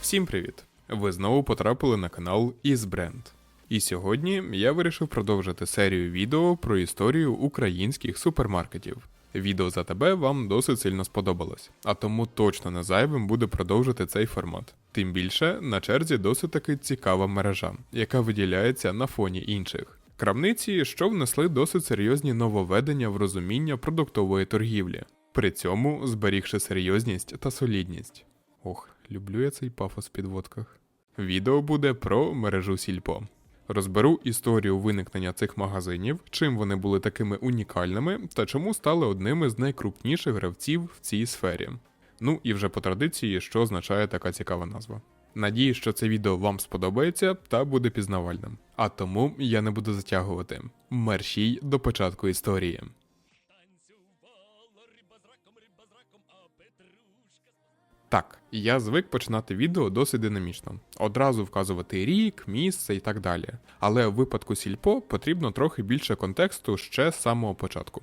Всім привіт! Ви знову потрапили на канал Ізбренд. І сьогодні я вирішив продовжити серію відео про історію українських супермаркетів. Відео за тебе вам досить сильно сподобалось, а тому точно не зайвим буде продовжити цей формат. Тим більше на черзі досить таки цікава мережа, яка виділяється на фоні інших. Крамниці, що внесли досить серйозні нововведення в розуміння продуктової торгівлі, при цьому зберігши серйозність та солідність. Ох, люблю я цей пафос в підводках. Відео буде про мережу Сільпо. Розберу історію виникнення цих магазинів, чим вони були такими унікальними та чому стали одними з найкрупніших гравців в цій сфері. Ну і вже по традиції, що означає така цікава назва. Надію, що це відео вам сподобається та буде пізнавальним. А тому я не буду затягувати. Мерщій до початку історії. Так, я звик починати відео досить динамічно, одразу вказувати рік, місце і так далі. Але в випадку сільпо потрібно трохи більше контексту ще з самого початку.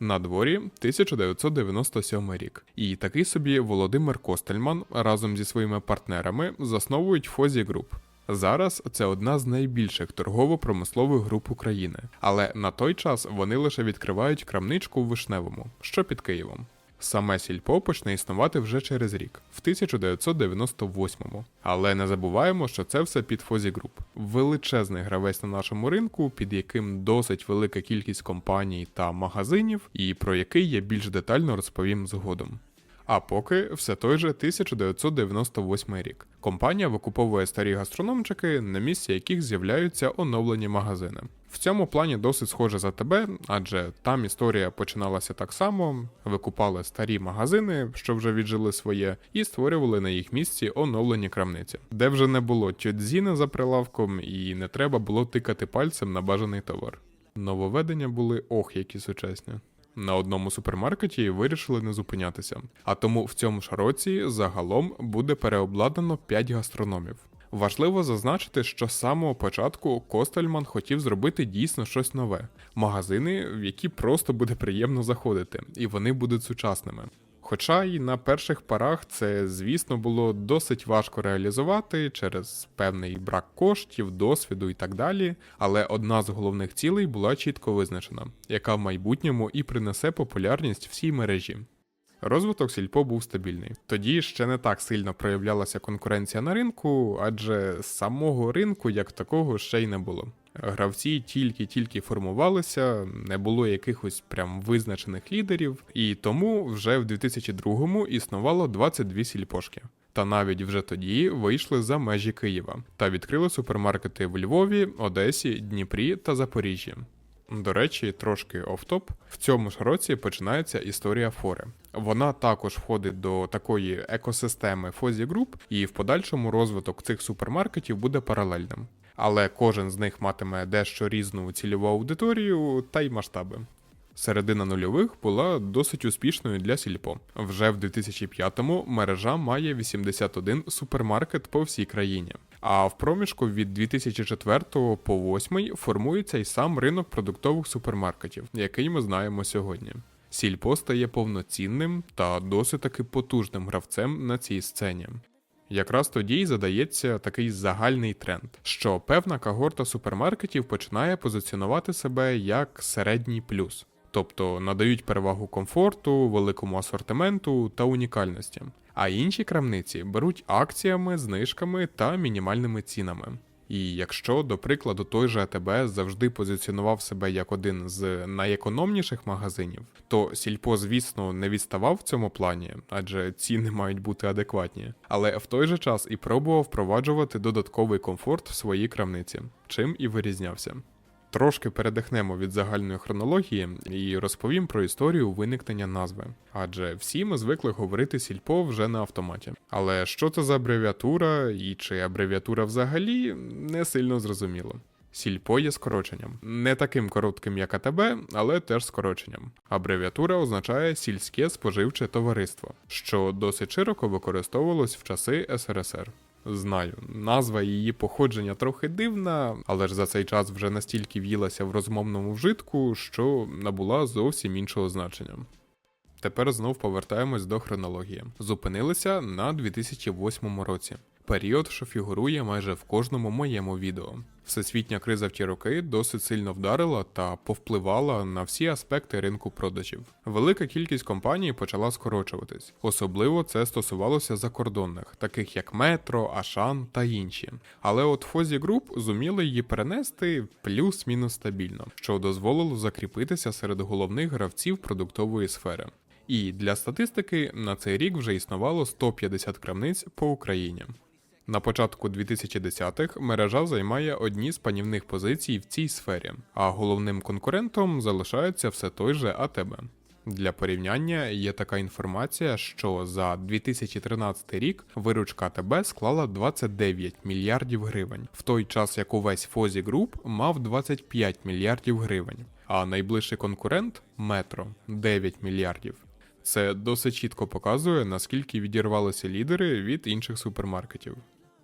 На дворі 1997 рік, і такий собі Володимир Костельман разом зі своїми партнерами засновують Фозі Груп. Зараз це одна з найбільших торгово-промислових груп України, але на той час вони лише відкривають крамничку в Вишневому, що під Києвом. Саме сільпо почне існувати вже через рік, в 1998-му. Але не забуваємо, що це все під Фозі Груп. Величезний гравець на нашому ринку, під яким досить велика кількість компаній та магазинів, і про який я більш детально розповім згодом. А поки все той же 1998 рік. Компанія викуповує старі гастрономчики, на місці яких з'являються оновлені магазини. В цьому плані досить схоже за тебе, адже там історія починалася так само: викупали старі магазини, що вже віджили своє, і створювали на їх місці оновлені крамниці, де вже не було тьотзіни за прилавком, і не треба було тикати пальцем на бажаний товар. Нововведення були ох, які сучасні. На одному супермаркеті вирішили не зупинятися. А тому в цьому ж році загалом буде переобладнано 5 гастрономів. Важливо зазначити, що з самого початку Костельман хотів зробити дійсно щось нове: магазини, в які просто буде приємно заходити, і вони будуть сучасними. Хоча й на перших парах це, звісно, було досить важко реалізувати через певний брак коштів, досвіду і так далі, але одна з головних цілей була чітко визначена, яка в майбутньому і принесе популярність всій мережі. Розвиток сільпо був стабільний. Тоді ще не так сильно проявлялася конкуренція на ринку, адже самого ринку як такого ще й не було. Гравці тільки-тільки формувалися, не було якихось прям визначених лідерів, і тому вже в 2002-му існувало 22 сільпошки. Та навіть вже тоді вийшли за межі Києва та відкрили супермаркети в Львові, Одесі, Дніпрі та Запоріжжі. До речі, трошки офтоп. В цьому ж році починається історія Фори. Вона також входить до такої екосистеми Фозі Груп, і в подальшому розвиток цих супермаркетів буде паралельним. Але кожен з них матиме дещо різну цільову аудиторію та й масштаби. Середина нульових була досить успішною для Сільпо. Вже в 2005-му мережа має 81 супермаркет по всій країні. А в проміжку від 2004 по 2008 формується й сам ринок продуктових супермаркетів, який ми знаємо сьогодні. Сільпо стає повноцінним та досить таки потужним гравцем на цій сцені. Якраз тоді й задається такий загальний тренд, що певна когорта супермаркетів починає позиціонувати себе як середній плюс, тобто надають перевагу комфорту, великому асортименту та унікальності. А інші крамниці беруть акціями, знижками та мінімальними цінами. І якщо, до прикладу, той же АТБ завжди позиціонував себе як один з найекономніших магазинів, то Сільпо, звісно, не відставав в цьому плані, адже ціни мають бути адекватні, але в той же час і пробував впроваджувати додатковий комфорт в своїй крамниці, чим і вирізнявся. Трошки передихнемо від загальної хронології і розповім про історію виникнення назви. Адже всі ми звикли говорити сільпо вже на автоматі. Але що це за абревіатура і чи абревіатура взагалі не сильно зрозуміло. Сільпо є скороченням. Не таким коротким, як АТБ, але теж скороченням. Абревіатура означає сільське споживче товариство, що досить широко використовувалось в часи СРСР. Знаю, назва її походження трохи дивна, але ж за цей час вже настільки в'їлася в розмовному вжитку, що набула зовсім іншого значення. Тепер знов повертаємось до хронології. Зупинилися на 2008 році. Період, що фігурує майже в кожному моєму відео. Всесвітня криза в ті роки досить сильно вдарила та повпливала на всі аспекти ринку продажів. Велика кількість компаній почала скорочуватись. Особливо це стосувалося закордонних, таких як Метро, Ашан та інші. Але от Фозі Group зуміли її перенести плюс-мінус стабільно, що дозволило закріпитися серед головних гравців продуктової сфери. І для статистики на цей рік вже існувало 150 крамниць по Україні. На початку 2010-х мережа займає одні з панівних позицій в цій сфері, а головним конкурентом залишається все той же АТБ. Для порівняння є така інформація, що за 2013 рік виручка АТБ склала 29 мільярдів гривень, в той час як увесь Фозі Груп мав 25 мільярдів гривень, а найближчий конкурент Метро 9 мільярдів. Це досить чітко показує, наскільки відірвалися лідери від інших супермаркетів.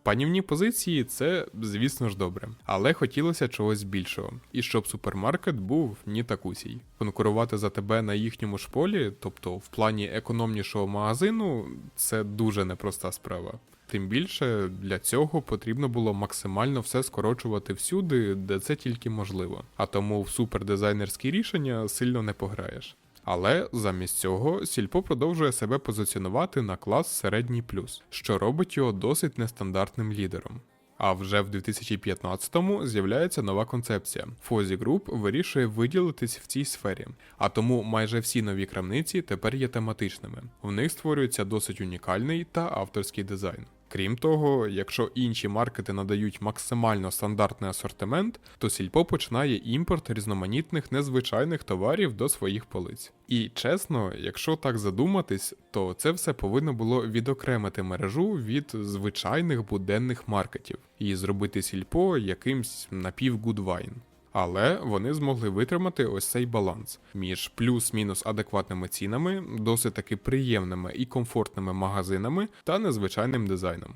Панівні позиції це, звісно ж, добре, але хотілося чогось більшого, і щоб супермаркет був ні такусій. Конкурувати за тебе на їхньому ж полі, тобто в плані економнішого магазину, це дуже непроста справа. Тим більше для цього потрібно було максимально все скорочувати всюди, де це тільки можливо. А тому в супердизайнерські рішення сильно не пограєш. Але замість цього Сільпо продовжує себе позиціонувати на клас середній плюс, що робить його досить нестандартним лідером. А вже в 2015-му з'являється нова концепція. Фозі Group вирішує виділитись в цій сфері, а тому майже всі нові крамниці тепер є тематичними. В них створюється досить унікальний та авторський дизайн. Крім того, якщо інші маркети надають максимально стандартний асортимент, то сільпо починає імпорт різноманітних незвичайних товарів до своїх полиць. І чесно, якщо так задуматись, то це все повинно було відокремити мережу від звичайних буденних маркетів і зробити сільпо якимсь напівгудвайн. Але вони змогли витримати ось цей баланс між плюс-мінус адекватними цінами, досить таки приємними і комфортними магазинами та незвичайним дизайном.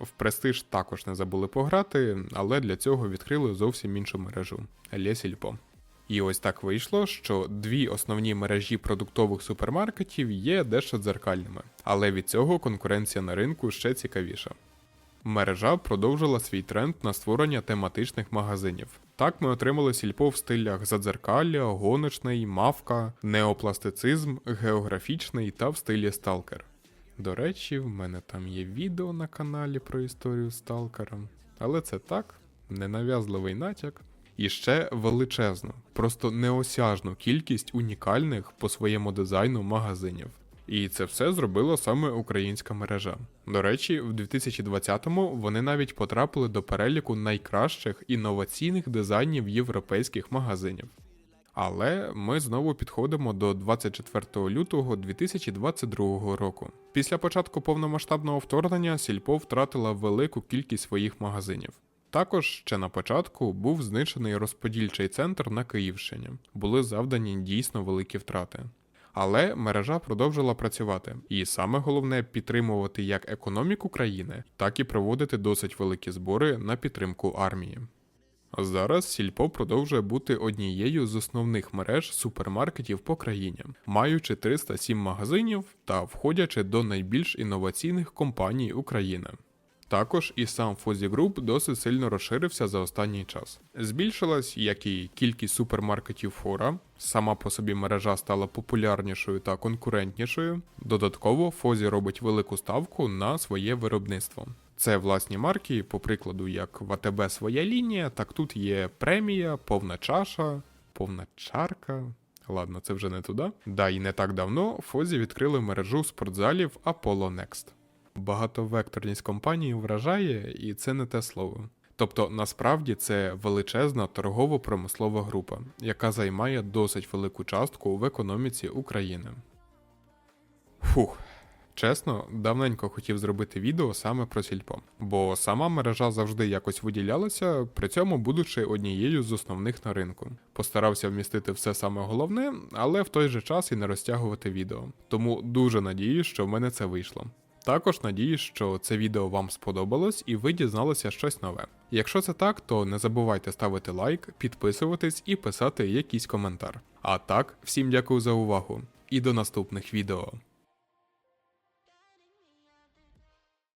В престиж також не забули пограти, але для цього відкрили зовсім іншу мережу Лє Сільпо. І ось так вийшло, що дві основні мережі продуктових супермаркетів є дещо дзеркальними, але від цього конкуренція на ринку ще цікавіша. Мережа продовжила свій тренд на створення тематичних магазинів. Так ми отримали сільпо в стилях задзеркалля, гоночний, мавка, неопластицизм, географічний та в стилі сталкер. До речі, в мене там є відео на каналі про історію сталкера, але це так, ненав'язливий натяк. І ще величезну, просто неосяжну кількість унікальних по своєму дизайну магазинів. І це все зробила саме українська мережа. До речі, в 2020-му вони навіть потрапили до переліку найкращих інноваційних дизайнів європейських магазинів. Але ми знову підходимо до 24 лютого 2022 року. Після початку повномасштабного вторгнення Сільпо втратила велику кількість своїх магазинів. Також ще на початку був знищений розподільчий центр на Київщині. Були завдані дійсно великі втрати. Але мережа продовжила працювати, і саме головне підтримувати як економіку країни, так і проводити досить великі збори на підтримку армії. Зараз Сільпо продовжує бути однією з основних мереж супермаркетів по країні, маючи 307 магазинів та входячи до найбільш інноваційних компаній України. Також і сам Фозі Group досить сильно розширився за останній час. Збільшилась як і кількість супермаркетів фора, сама по собі мережа стала популярнішою та конкурентнішою. Додатково Фозі робить велику ставку на своє виробництво. Це власні марки, по прикладу, як в АТБ своя лінія, так тут є премія, повна чаша, повна чарка. Ладно, це вже не туди. Да, і не так давно Фозі відкрили мережу спортзалів Apollo Next. Багатовекторність компанії вражає, і це не те слово. Тобто, насправді це величезна торгово-промислова група, яка займає досить велику частку в економіці України. Фух. Чесно, давненько хотів зробити відео саме про сільпо, бо сама мережа завжди якось виділялася, при цьому будучи однією з основних на ринку. Постарався вмістити все саме головне, але в той же час і не розтягувати відео. Тому дуже надіюсь, що в мене це вийшло. Також надіюсь, що це відео вам сподобалось і ви дізналися щось нове. Якщо це так, то не забувайте ставити лайк, підписуватись і писати якийсь коментар. А так, всім дякую за увагу і до наступних відео.